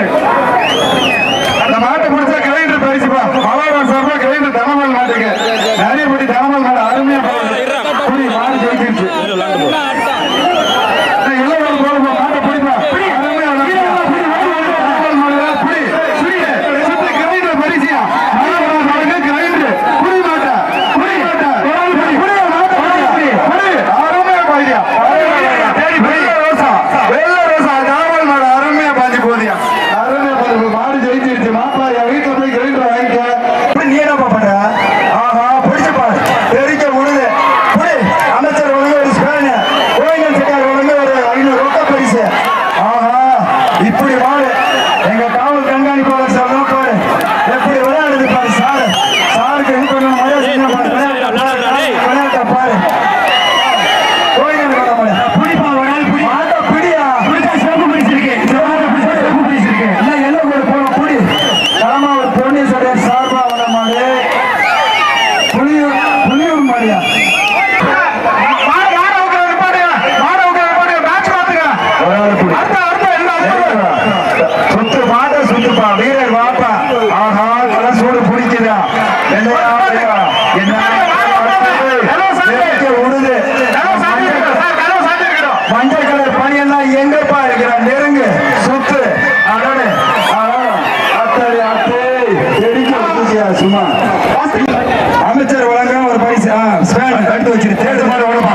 Amen. அடுத்து வச்சிரு. தேடு மாடு ஓடுமா?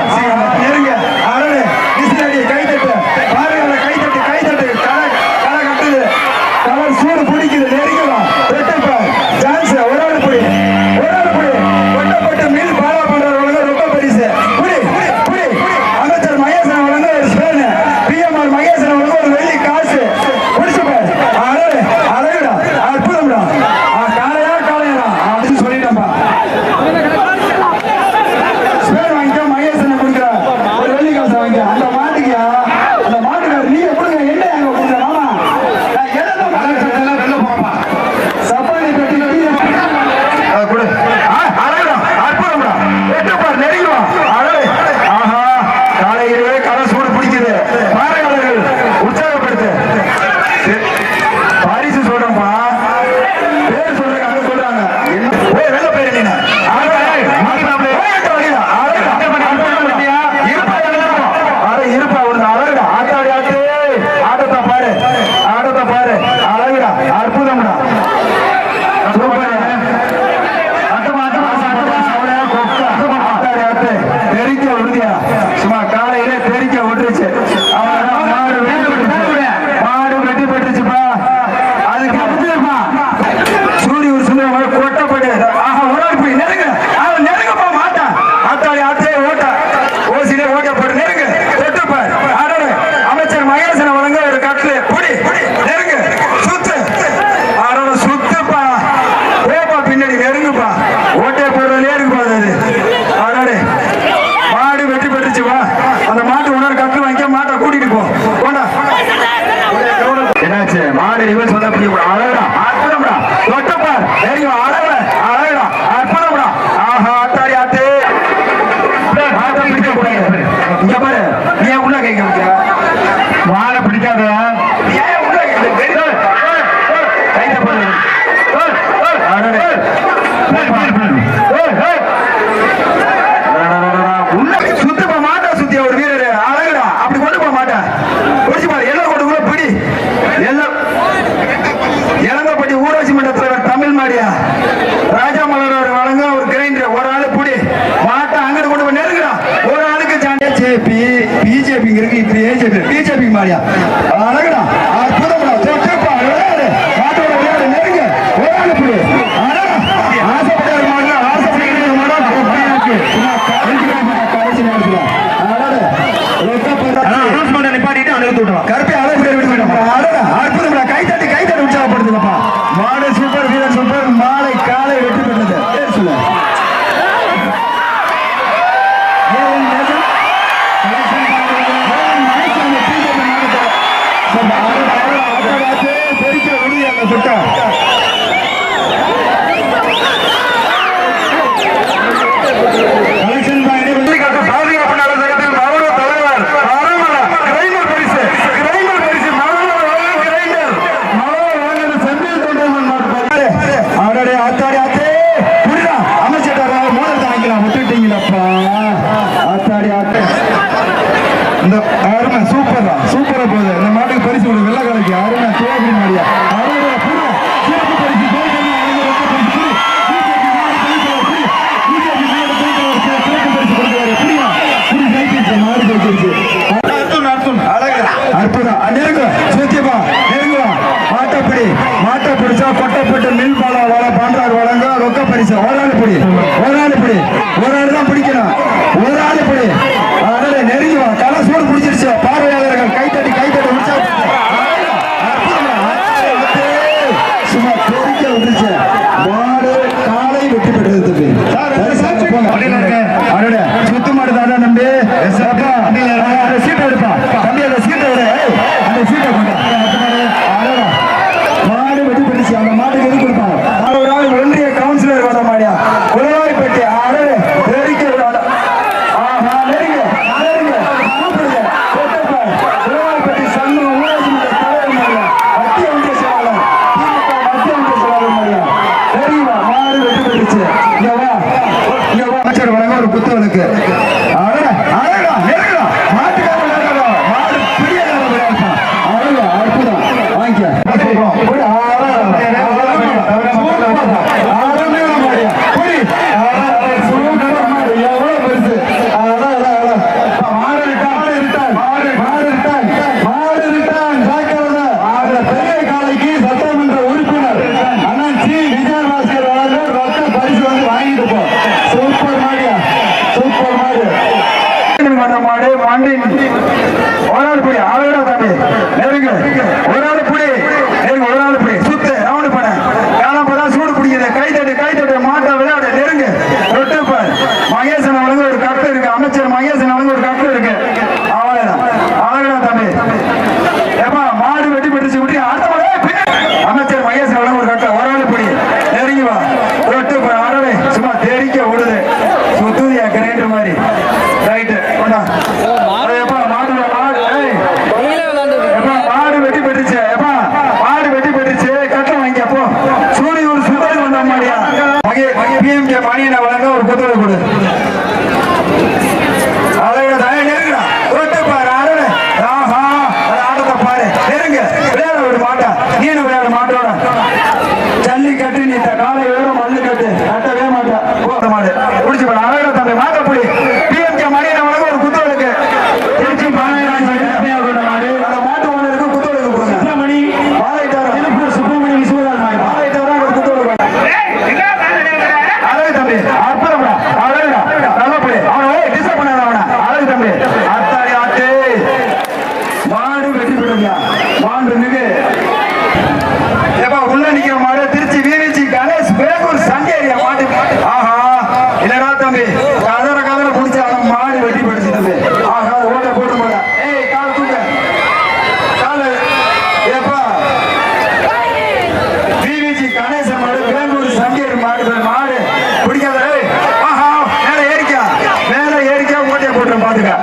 ပြီးပြည့်ချက်ပြီးပြည့်ချက်ပြီးမှရအားလည်း ஒரு ஆள் பிடி ஒரு ஆள் பிடி ஒரு மண்ணின் போராடக்கூடிய ஆளுநர் தாண்டி நெருங்க. சங்கேரி மாடு மாடு பிடிக்காத ஆஹா மேல ஏறிக்கா மேல ஏறிக்கா ஓட்டியா போட்டுறேன் பாத்துக்க.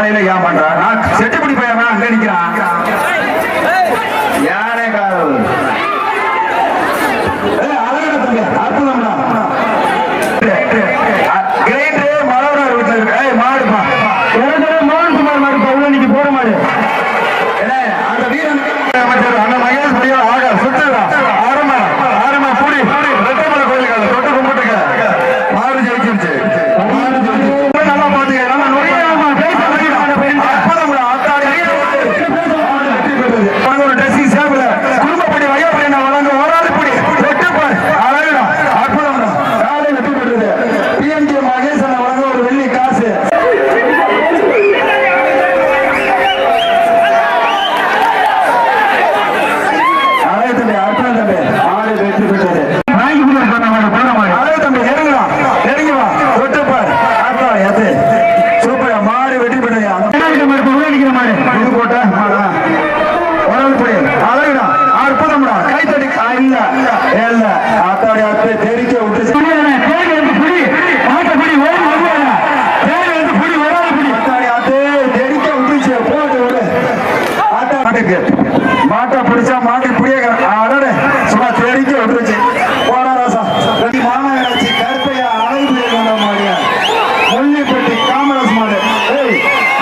காலையில ஏன் பண்றான் நான் செட்டு பிடிப்பா அங்க நிக்கிறான். மாட்டுக்கு மாட்டை பிடிச்சா மாட்டு இப்படியே அடனே சும்மா தேடிக்க விட்டுருச்சு போனா ராசா. மாநகராட்சி கருப்பையா அழகு மாடியா முள்ளிப்பட்டி காமராஜ் மாடு.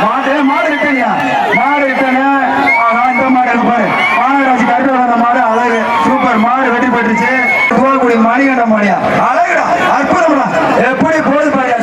மாடு மாடு இருக்கனியா மாடு இருக்கனியா இந்த மாடு இருப்பாரு மாநகராட்சி கருப்பையா வந்த மாடு அழகு. சூப்பர் மாடு வெட்டி போட்டுருச்சு தூவக்குடி மணிகண்ட மாடியா? அழகுடா அற்புதம்டா. எப்படி போகுது பாடியா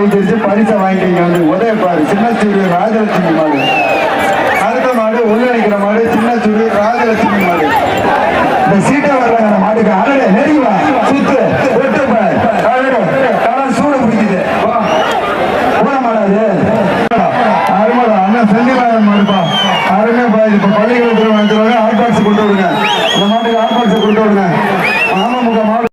வாங்கி பரிசை வாங்கிக்கிங்க வந்து உதய சின்ன ஸ்டூடியோ ராஜலட்சுமி மாடு. அடுத்த மாடு உள்ளடிக்கிற மாடு